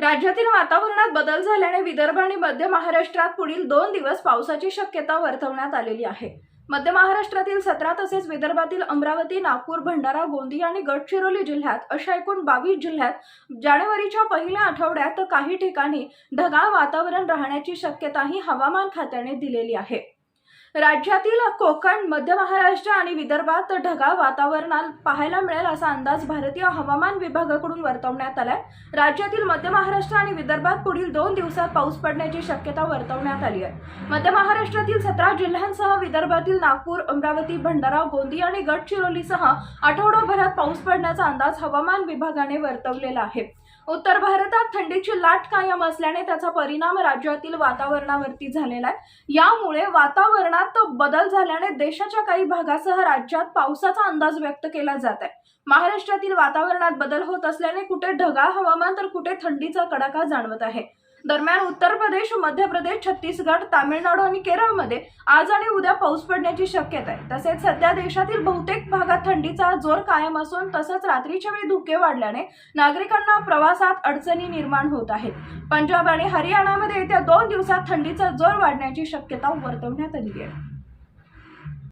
राज्यातील वातावरणात बदल झाल्याने विदर्भ आणि मध्य महाराष्ट्रात पुढील दोन दिवस पावसाची शक्यता वर्तवण्यात आलेली आहे. मध्य महाराष्ट्रातील सतरा तसेच विदर्भातील अमरावती नागपूर भंडारा गोंदिया आणि गडचिरोली जिल्ह्यात अशा एकूण बावीस जिल्ह्यात जानेवारीच्या पहिल्या आठवड्यात काही ठिकाणी ढगाळ वातावरण राहण्याची शक्यताही हवामान खात्याने दिलेली आहे. राज्यातील कोकण मध्य महाराष्ट्र आणि विदर्भात ढगाळ वातावरणात पाहायला मिळेल असा अंदाज भारतीय हवामान विभागाकडून वर्तवण्यात आलाय. राज्यातील मध्य महाराष्ट्र आणि विदर्भात पुढील दोन दिवसात पाऊस पडण्याची शक्यता वर्तवण्यात आली आहे. मध्य महाराष्ट्रातील सतरा जिल्ह्यांसह विदर्भातील नागपूर अमरावती भंडारा गोंदिया आणि गडचिरोलीसह आठवडाभरात पाऊस पडण्याचा अंदाज हवामान विभागाने वर्तवलेला आहे. उत्तर भारतात थंडीची लाट कायम असल्याने त्याचा परिणाम राज्यातील वातावरणावरती झालेला आहे. यामुळे वातावरणात बदल झाल्याने देशाच्या काही भागासह राज्यात पावसाचा अंदाज व्यक्त केला जात आहे. महाराष्ट्रातील वातावरणात बदल होत असल्याने कुठे ढगाळ हवामान तर कुठे थंडीचा कडाका जाणवत आहे. दरम्यान उत्तर प्रदेश मध्य प्रदेश छत्तीसगड तामिळनाडू आणि केरळमध्ये आज आणि उद्या पाऊस पडण्याची शक्यता आहे. तसेच सध्या देशातील बहुतेक भागात थंडीचा जोर कायम असून तसंच रात्रीच्या वेळी धुके वाढल्याने नागरिकांना प्रवासात अडचणी निर्माण होत आहेत. पंजाब आणि हरियाणामध्ये येत्या दोन दिवसात थंडीचा जोर वाढण्याची शक्यता वर्तवण्यात आली आहे.